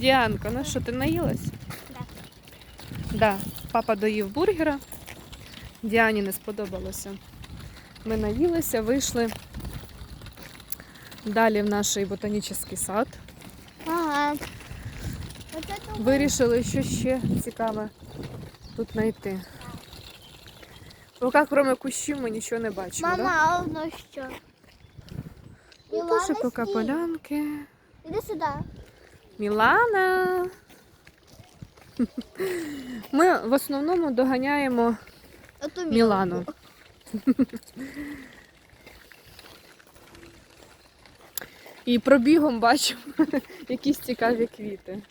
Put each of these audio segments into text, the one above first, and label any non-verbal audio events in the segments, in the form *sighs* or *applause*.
Діанка, ну що, ти наїлась? Да. Да. Папа доїв бургера. Діані не сподобалося. Ми наїлися, вийшли далі в наш ботанічний сад. Ага. Вирішили, що ще цікаве тут знайти. Поки, крім кущів, ми нічого не бачимо. Мама, Да? а воно що? Ну, Мілана, поки полянки. Іди сюди. Мілана. *laughs* Ми в основному доганяємо Мілану. І пробігом бачимо *laughs* якісь цікаві квіти.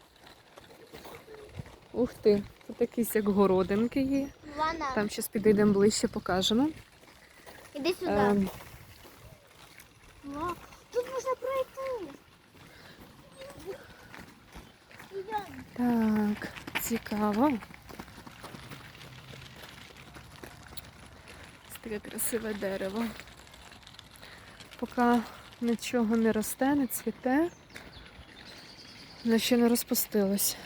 Ух ти, тут якісь як городинки є. Мілана, Там зараз підійдемо ближче, покажемо. іди сюди. Ем, Тут можна пройти. Ідемо. Так, цікаво. Це таке красиве дерево. Поки нічого не росте, не цвіте, воно ще не розпустилось.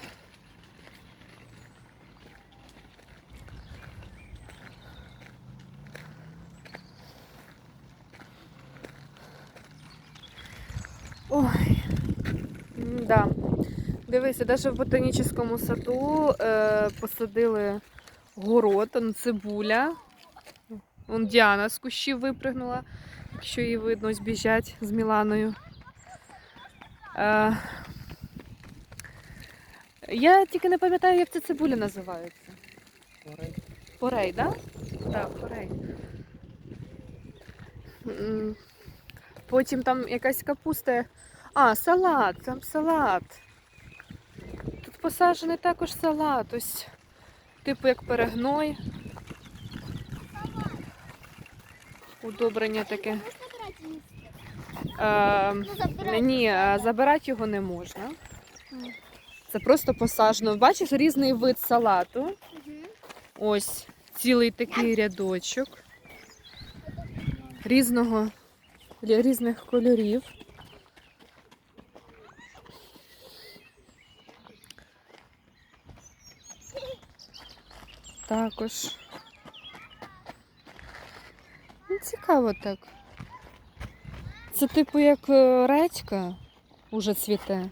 Ой, да. Дивися, навіть в ботанічному саду е, посадили город, он цибуля. Вон Діана з кущів випригнула, якщо її видно, ось біжать з Міланою. Е, я тільки не пам'ятаю, як ця цибуля називається. Порей, так? Да? Так, порей. Потім там якась капуста. А, салат, там салат. Посаджений також салат, ось типу як перегной. Удобрення таке. Брати? Е, ні, забирати його не можна. Це просто посаджено. Бачиш різний вид салату. Ось цілий такий рядочок. Різного, різних кольорів. Також. Ну, цікаво так. Це типу як е, редька уже цвіте.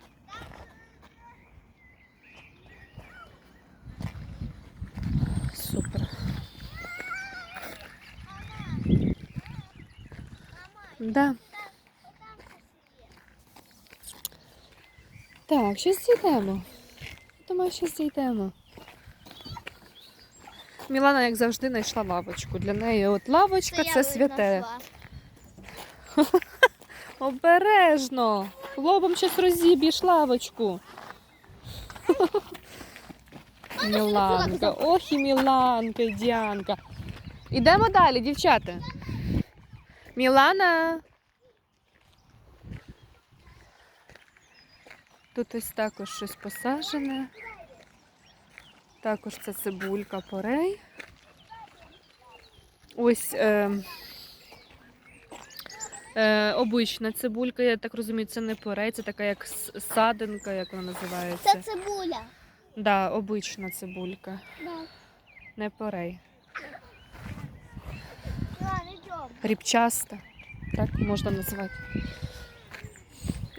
Супер. Да. Так, щось зійдемо. Думаю, щось зійдемо. Мілана, як завжди, знайшла лавочку. Для неї от лавочка це святе. *laughs* Обережно. Лобом щось розіб'єш лавочку. *laughs* Міланка. Ох і Міланка, і Діанка. Ідемо далі, дівчата. Мілана. Тут ось також щось посаджене. Також це цибулька порей. Ось е, е, обична цибулька, я так розумію, це не порей, це така як садинка, як вона називається. Це цибуля. Да, обична цибулька, Да. не порей. Ріпчаста, так можна назвати.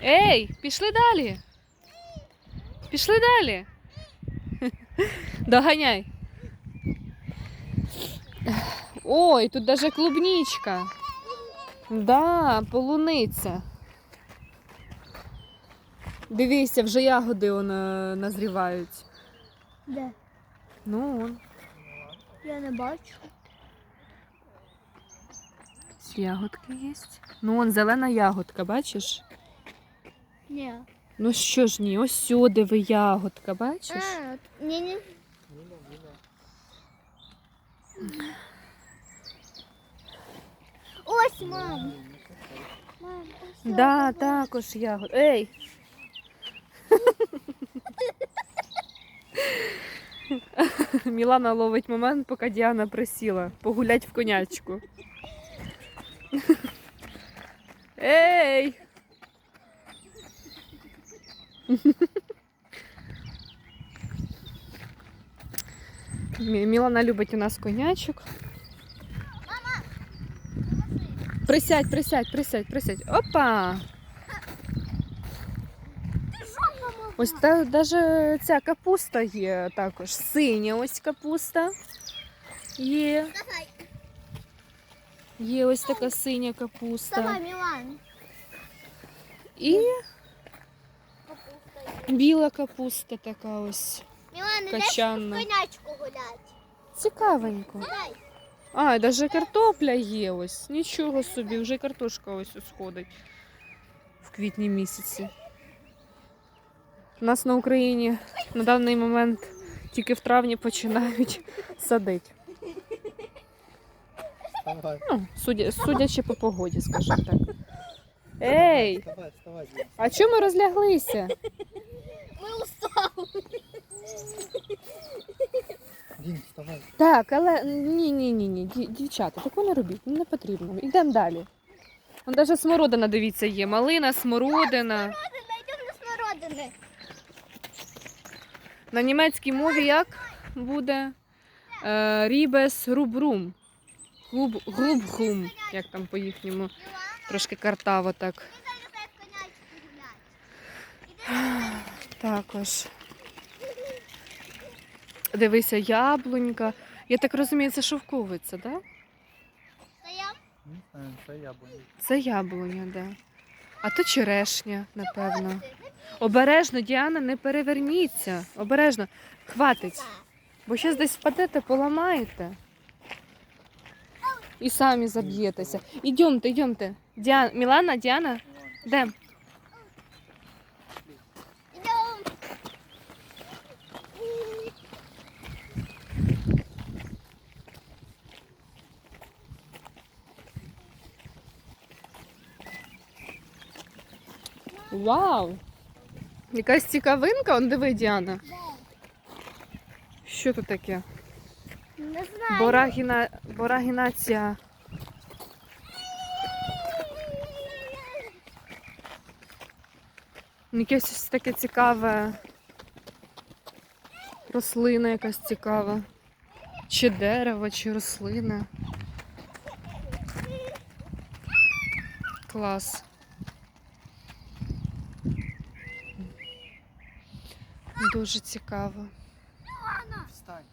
Ей, пішли далі. Пішли далі. Доганяй. Ой, тут даже клубничка. Да, полуниця. Дивіться, вже ягоди он, е, назрівають. Де? Ну, он. Я не бачу. Ягодки є. Ну, он зелена ягодка, бачиш? Ні. Ну що ж ні, ось сюди ви ягодка, бачиш? А, ні, ні. Ось, мам. Мам, ось. Да, також ягод. Ей! *laughs* Мілана ловить момент, поки Діана присіла. Погулять в конячку. *laughs* Ей! Мілана любить у нас конячок. Присядь, присядь, присядь, присядь. Опа! Ось та, даже ця капуста є також. Синя ось капуста є. Давай. Є ось така синя капуста. Давай, Мілан. І біла капуста така ось. Мілан, ідеш Качанна. конячку гулять. Цікавенько. Дай. А, навіть картопля є ось. Нічого собі, вже картошка ось сходить в квітні місяці. У нас на Україні на даний момент тільки в травні починають садити. Ну, судя, судячи по погоді, скажімо так. Ей, а чому ми розляглися? Дім, вставай. Так, але ні, ні, ні, ні, ді- дівчата, такого не робіть, не потрібно. Йдемо далі. Вон навіть смородина, дивіться, є. Малина, смородина. Найдемо на смородини. На німецькій мові як буде е, рібес рубрум. Груб, грубгрум, як там по їхньому, трошки картаво так. Зараз гулять. *sighs* Також. Дивися, яблунька. Я так розумію, це шовковиця, так? Да? Не це яблуня. Це яблуня, да. А то черешня, напевно. Обережно, Діана, не переверніться. Обережно. Хватить. Бо зараз десь впадете, поламаєте. І самі заб'єтеся. Ідемте, ідемте. Діана, Мілана, Діана, де? Вау! Якась цікавинка, он диви, Діана. Що тут таке? Не знаю. Борагіна... Борагінація. Якесь ось таке цікаве. Рослина якась цікава. Чи дерево, чи рослина. Клас. Дуже цікаво. Встань.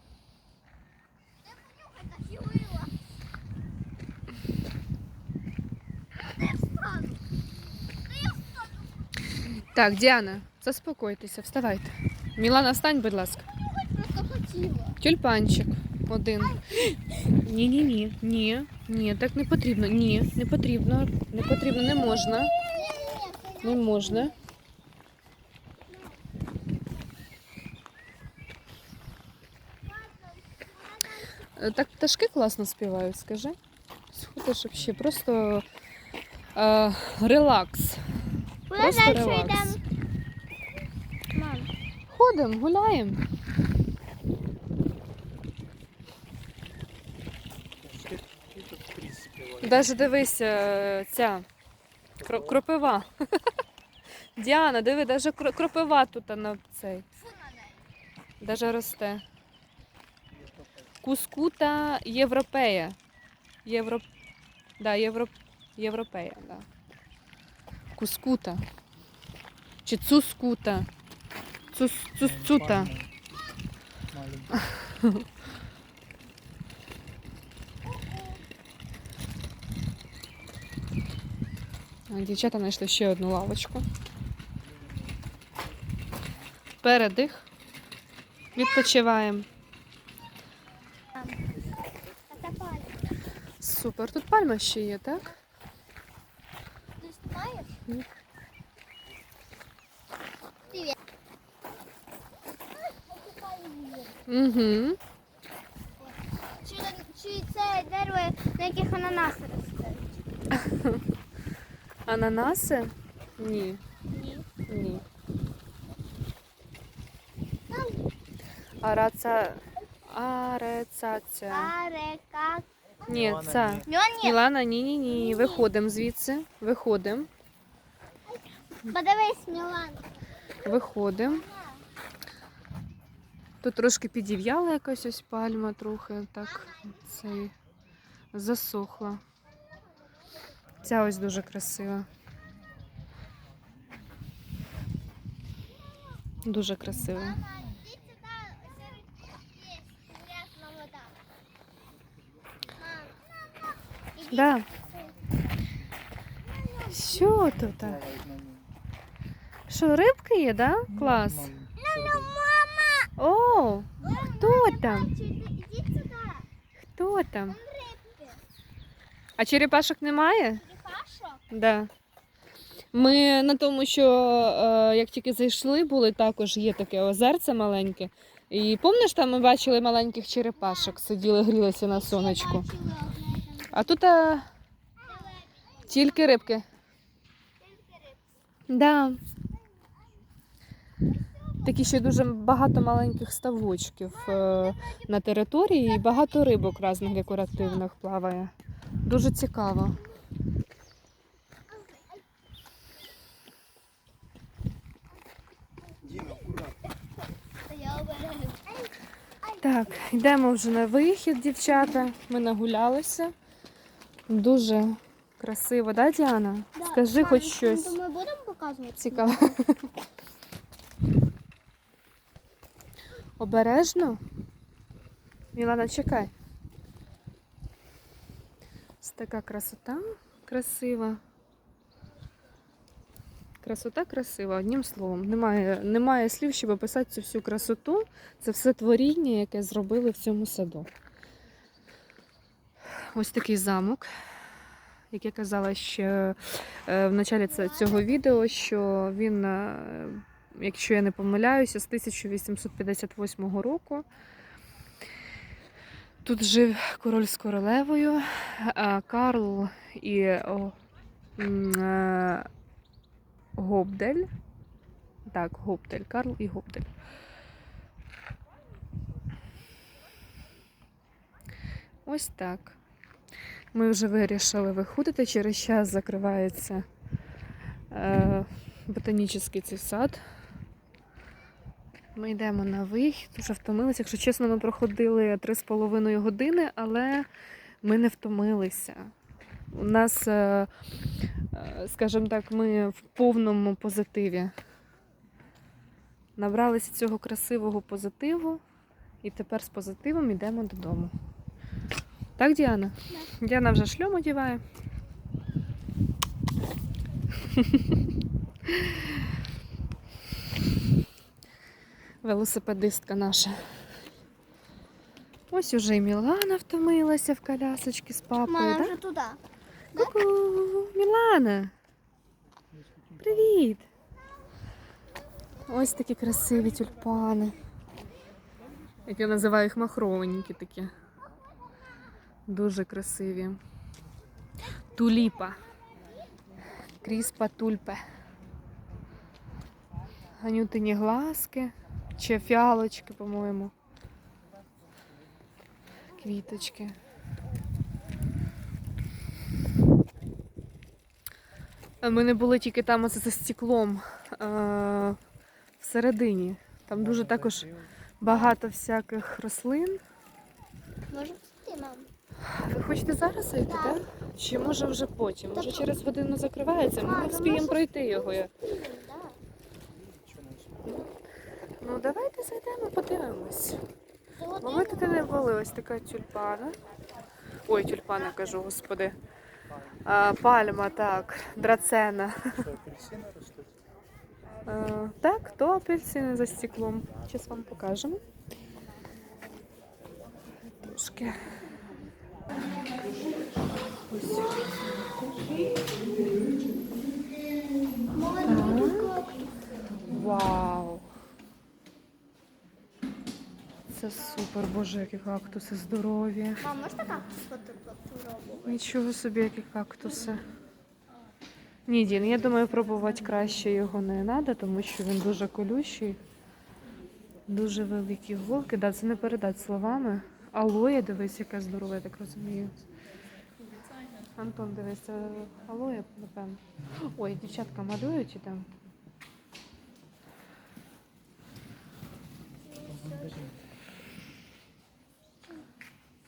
Так, Діана, заспокойтеся, вставайте. Мілана, встань, будь ласка. Тюльпанчик один. Ні, ні, ні, ні, ні, так не потрібно. Ні, не потрібно. Не потрібно, не можна. Не можна. Е, Так пташки класно співають, скажи. Сходиш взагалі, просто е, релакс. Просто релакс. Ходимо, гуляємо. Даже дивися, е, ця кро- кропива. *laughs* Діана, диви, даже кро- кропива тут на цей. Даже росте. Кускута європея. Євро... Да, євро... європея, да. Кускута. Чи цускута. Цус... Цусцута. *laughs* Дівчата знайшли ще одну лавочку. Передих. Відпочиваємо. А це пальма. Супер. Тут пальма ще є, так? Ти знімаєш? Ні. Привіт. Угу. Чи, чи це дерево, на яких ананаси ростуть? *laughs* Ананаси? Ні. Ні. Ні. Араца... Арецація. Арека. Ні, Мілана, це. ні. Мілан ні. Мілана, ні, ні, ні. Виходимо звідси. Виходимо. Подивись, Мілан. Виходимо. Тут трошки підів'яла якась ось пальма, трохи так цей засохла. Ця ось дуже красива. Дуже красива. Мама, йди сюди, ось є грязна вода. Мам, іди Да. Що тут? Що, рибки є, да? Клас. Маленькі. О, хто там? Хто там? А черепашок немає? Черепашок? Да. Ми на тому, що е, як тільки зайшли, були також є таке озерце маленьке. І пам'ятаєш, там ми бачили маленьких черепашок, сиділи, грілися на сонечку. А тут е, тільки рибки. Тільки рибки. Да. Такі ще дуже багато маленьких ставочків е, на території і багато рибок різних декоративних плаває. Дуже цікаво. Так, йдемо вже на вихід, дівчата. Ми нагулялися. Дуже красиво, да, Діана? Скажи хоч щось. Ми будемо показувати? Цікаво. *laughs* Обережно. Мілана, чекай. Ось така красота красива. Красота красива, одним словом. Немає, немає слів, щоб описати цю всю красоту. Це все творіння, яке зробили в цьому саду. Ось такий замок. Як я казала ще е, в началі цього відео, що він, е, якщо я не помиляюся, з 1858 року. Тут жив король з королевою, Карл і е, Гобдель. Так, Гобдель, Карл і Гобдель. Ось так. Ми вже вирішили виходити. Через час закривається е, ботанічний цей сад. Ми йдемо на вихід, дуже втомилися. Якщо чесно, ми проходили 3,5 години, але ми не втомилися. У нас, е, е, скажімо так, ми в повному позитиві. Набралися цього красивого позитиву, і тепер з позитивом йдемо додому. Так, Діана? Діана вже шльом одіває. Велосипедистка наша. Ось уже і Мілана втомилася в колясочці з папою. Мама да? вже туди. Ку-ку, Мілана. Привіт. Ось такі красиві тюльпани. Як я називаю їх махрованенькі такі. Дуже красиві. Туліпа. Кріспа тульпе. Ганютині глазки. Чи фіалочки, по-моєму. Квіточки. Ми не були тільки там оце за стеклом е- всередині. Там дуже також багато всяких рослин. Може піти, мам? Ви хочете зараз зайти, Так. так? Чи може вже потім? Може через годину закривається, ми не може, пройти його. Да. Ну давайте зайдемо, подивимось. Ми тут не були, ось така тюльпана. Ой, тюльпана кажу, господи. А, пальма, так, драцена. Е, так, то апельсини за стеклом. Зараз вам покажемо. Трошки. Ось. Так. Вау! Це супер, боже, які кактуси здорові. Мам, можна так спробувати? Нічого собі, які кактуси. Ні, Дін, я думаю, пробувати краще його не треба, тому що він дуже колючий. Дуже великі голки. Да, це не передати словами. Алоє, дивись, яке здорове, я так розумію. Антон дивиться е, алоє, напевно. Ой, дівчатка малює чи там.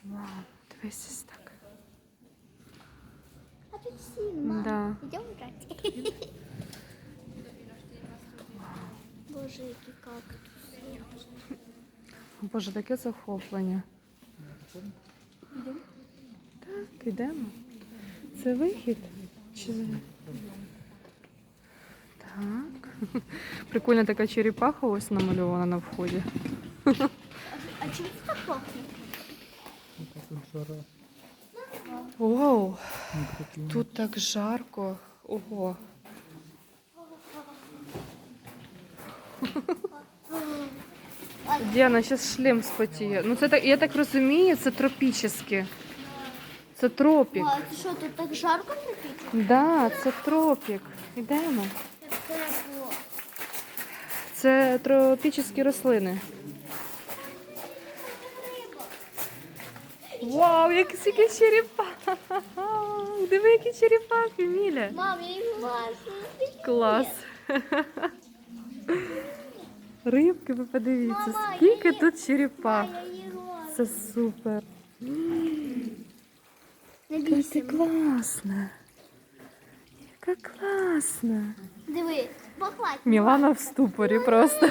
Вау, дивись так. А тут зима. Да. Йдемо грати. Боже, які кактуси. Боже, таке захоплення. Йдемо? Так, йдемо. Це вихід? Чи... Так. Прикольна така черепаха ось намальована на вході. А чим так пахне? Вау, тут так жарко. Ого. Діана, зараз шлем спотіє. Ну це так, я так розумію, це тропічне. Це тропік. А це що, тут так жарко напіти? Да, це тропік. Як тепло. Це тропічні рослини. Вау, які скільки черепах! Диви, які черепахи, Міля. Мам, я їх влажу. Клас. Рибки, ви подивіться, скільки тут черепах. Це супер. Не Яка ти бійся. класна. Яка класна. Диви, похвать. Мілана в ступорі просто.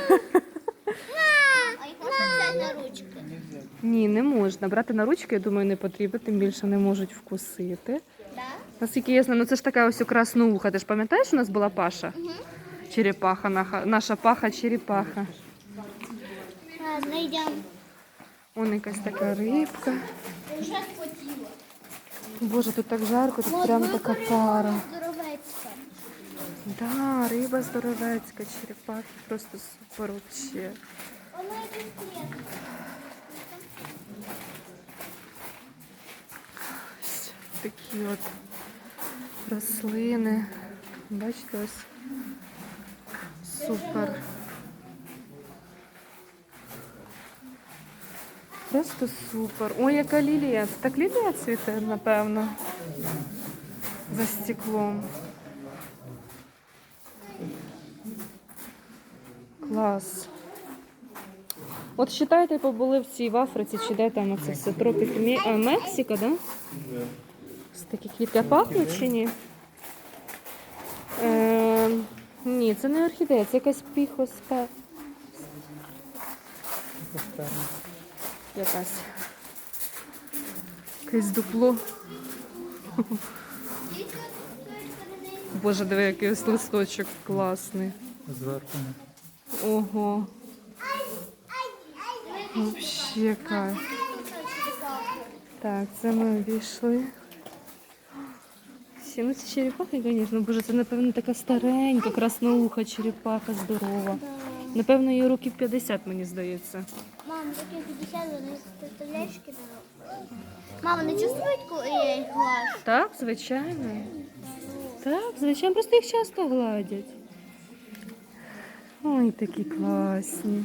А їх можна взяти на ручки? Нельзя. Ні, не можна. Брати на ручки, я думаю, не потрібно, тим більше не можуть вкусити. Да? Наскільки я знаю, ну це ж така ось краснуха. Ти ж пам'ятаєш, у нас була паша? Угу. Черепаха, наша, наша паха черепаха. Ладно, йдемо. Вон якась така рибка. Вже спотіло. Боже, тут так жарко, тут От прям така пара. Здоровецька. Да, риба здоровецька, черепахи, просто супер вообще. Ось такі от рослини. Бачите, ось супер. Просто супер. Ой, яка лілія. Це так лілія цвіте, напевно. За стеклом. Клас. От считайте, побули в цій в Африці, чи де там оце все тропік Мі- а, Мексика, да? Ось такі квітки пахнуть чи ні? Е, ні, це не орхідея, це якась піхоспе. Якась. Якесь дупло. Боже, диви, який ось листочок класний. Зверху. Ого. Вообще кайф. Так, це ми обійшли. Всі, ну ці черепахи, звісно, боже, це напевно така старенька, краснouха черепаха здорова. Напевно, їй років 50, мені здається. Мам, такі 50, вони представляєш, які. Мама, не чувствують, коли я їх глажу? Так, звичайно. Так, звичайно, просто їх часто гладять. Ой, такі класні.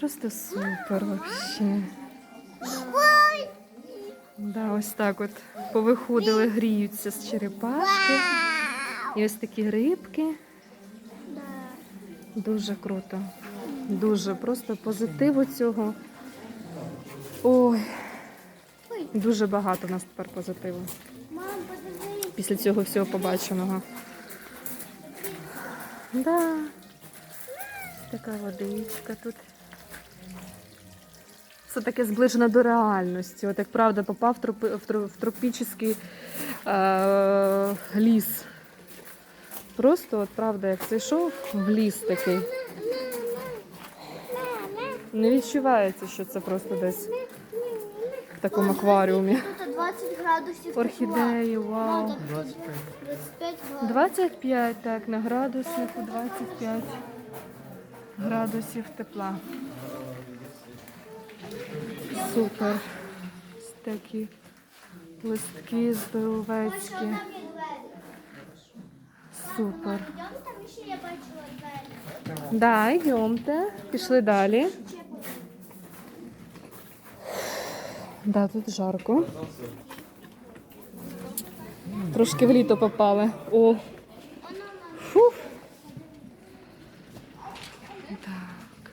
Просто супер вообще. Да, ось так от повиходили, гріються з черепашки. І ось такі рибки. Дуже круто. Дуже просто позитиву цього. Ой, дуже багато у нас тепер позитиву. Після цього всього побаченого. Да. Така водичка тут. Все таке зближено до реальності. От як правда попав в, в, в тропічний е, ліс. Просто, от правда, як зайшов в ліс такий. Не відчувається, що це просто десь в такому акваріумі. Тут 20 градусів. Орхідеї, вау. 25. 25 градусів. 25, так, на градуснику 25 градусів тепла. Супер. Такі листки здоровецькі. Супер. Там ще я бачила двері. Да, йдемте. Пішли далі. Да, тут жарко. Трошки в літо попали. О. Фух. Так.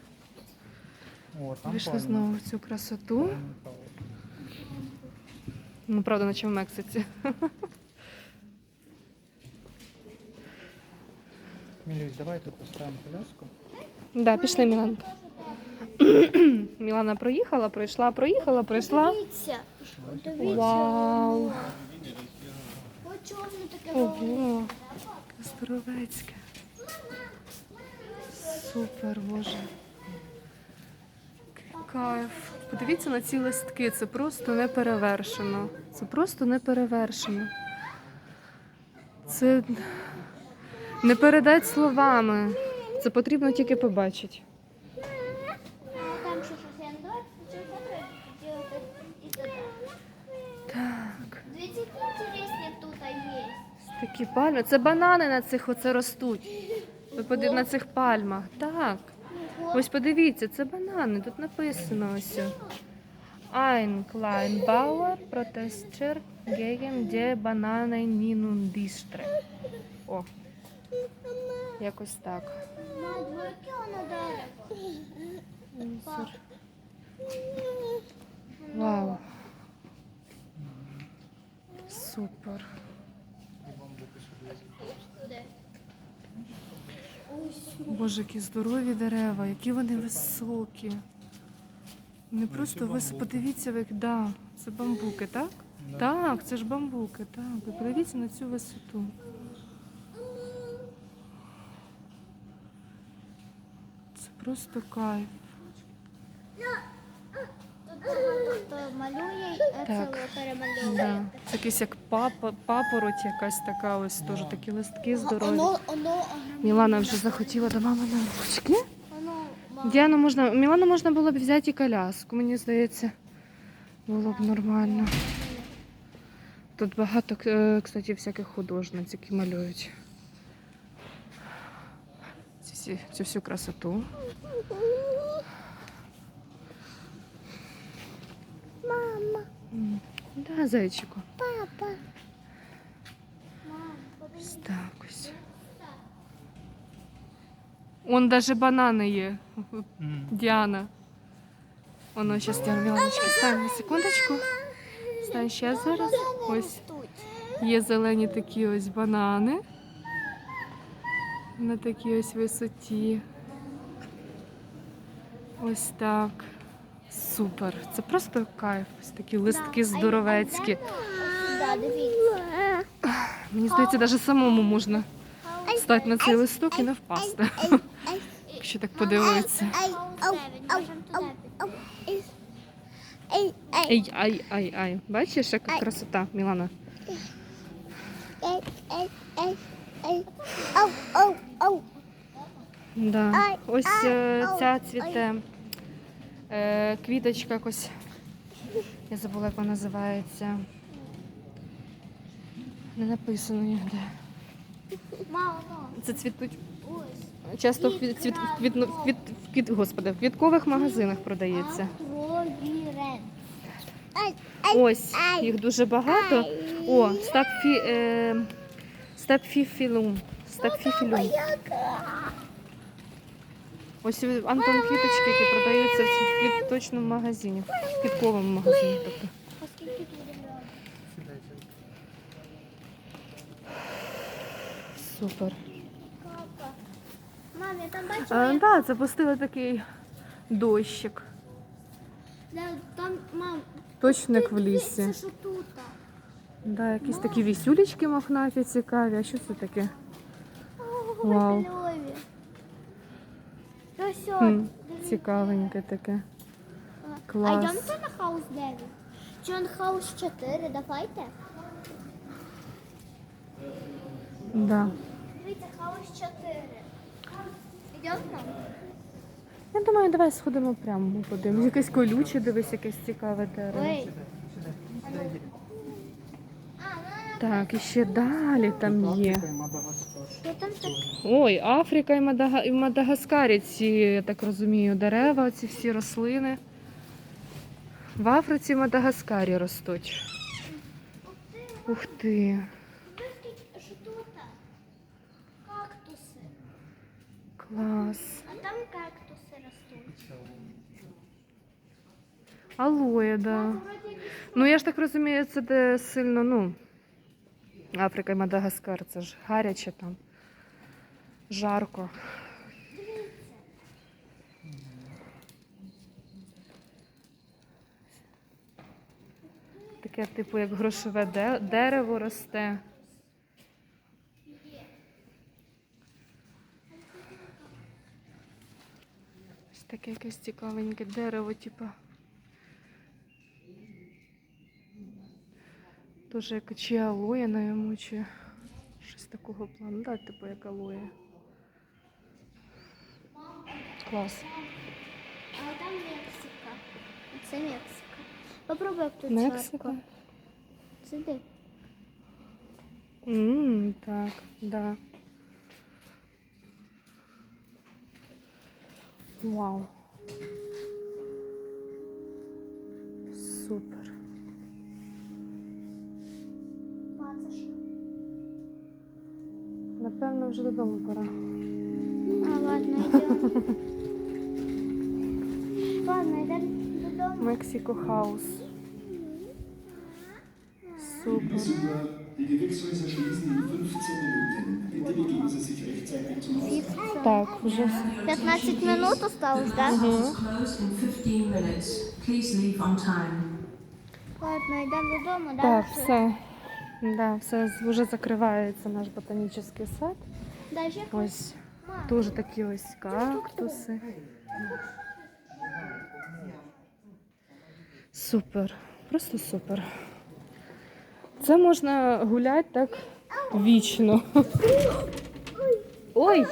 Вийшли знову в цю красоту. Ну, правда, наче в Мексиці. Мілюсь, давай тут поставимо коляску. Да, пішли, Міланка. *clears throat* Мілана проїхала, пройшла, проїхала, пройшла. Дивіться. Вау. Таке. Ого, здоровецьке. Супер, боже. Кайф. Подивіться на ці листки, це просто не перевершено. Це просто не перевершено. Це не передать словами. Це потрібно тільки побачити. Так, Дивіться, які інтересні тут є. такі пальми. Це банани на цих оце ростуть. Ви подив- на цих пальмах. Так. Ось подивіться, це банани. Тут написано ось. Ein Kleinbauer Protester gegen die Bananenminundistre. О. Якось так. Вау. Супер. Боже, які здорові дерева, які вони високі. Не просто високі. Подивіться, як да, це бамбуки, так? Так, це ж бамбуки, так. Ви подивіться на цю висоту. Це просто кайф. Тут багато хто малює, а це Так. перемальовує. Да. Це якийсь як папа, папороть якась така, ось теж такі листки здорові. Мілана вже захотіла до мами на ручки. воно, мам. Діану можна, Мілану можна було б взяти і коляску, мені здається, було б нормально. Тут багато, е, кстати, всяких художниць, які малюють. Ці цю всю красоту. Мама, Да, зайчику. папа. Ось так ось. Он даже банани є. Діана. Воно стягне Міланочка. Стань на секундочку. Стань ще зараз. Ось є зелені такі ось банани. На такій ось висоті. Ось так. Супер. Це просто кайф. Ось такі листки здоровецькі. Мені здається, навіть самому можна стати на цей листок і не впасти. Якщо так подивитися. Ей, ай, ай, ай. Бачиш, яка красота, Мілана? Да. Ось е, ця цвіте е, квіточка якось. Я забула, як вона називається. Не написано ніде. Це цвітуть часто в квіт, цвіт, в квіт, в квіт, в квіт, господи, в квіткових магазинах продається. Ось їх дуже багато. О, стапфі, е, стапфіфілум. Стапфіфілум. Ось Антон квіточки, які продаються в квіточному магазині, в квітковому магазині. Тобто. Супер. Папа. Мам, я там бачила, Так, да, запустили такий дощик. Да, там, мам, Точно як в лісі. що тут. Да, якісь такі вісюлечки мохнаті цікаві. А що це таке? Вау. Кльові. Ну все, Хм, дивіться. цікавеньке таке. А Клас. йдемте на хаус 9. Чи он хаус 4, давайте. Да. Дивіться, хаус 4. Йдемо? Я думаю, давай сходимо прямо, подивимось. Якесь колюче, дивись, якесь цікаве дерево. Ой. А, ну, Так, і ще далі там є. Що там таке? Ой, Африка і, Мадага... і в Мадагаскарі ці, я так розумію, дерева, ці всі рослини. В Африці і Мадагаскарі ростуть. Ух ти? Кактуси. клас. А там кактуси ростуть. Алоє, да. Ну, я ж так розумію, це де сильно, ну. Африка і Мадагаскар, це ж гаряче там. Жарко. Таке, типу, як грошове дерево росте. Ось таке якесь цікавеньке дерево, типу. Тоже як чи алоє на йому, чи щось такого плану. Да, типу як алоє. Клас. А там Мексика. Це Мексика. Попробуй як тут Мексика. Сиди. Ммм, так, да. Вау. Супер. Напевно, вже додому пора. А, ладно, йдемо. ладно, йдемо додому. Мексико Хаус. Супер. Besucher, die Gewächshäuser schließen in 15 Minuten. Bitte begeben Sie sich rechtzeitig zum Haus. Так, вже 15 минут осталось, да? Doors close in 15 minutes. Please leave on time. Ладно, йдемо додому, да? Так, все. Да, все вже закривається наш ботанічний сад. Ось дуже такі ось кактуси. Супер, просто супер. Це можна гуляти так вічно. Ой!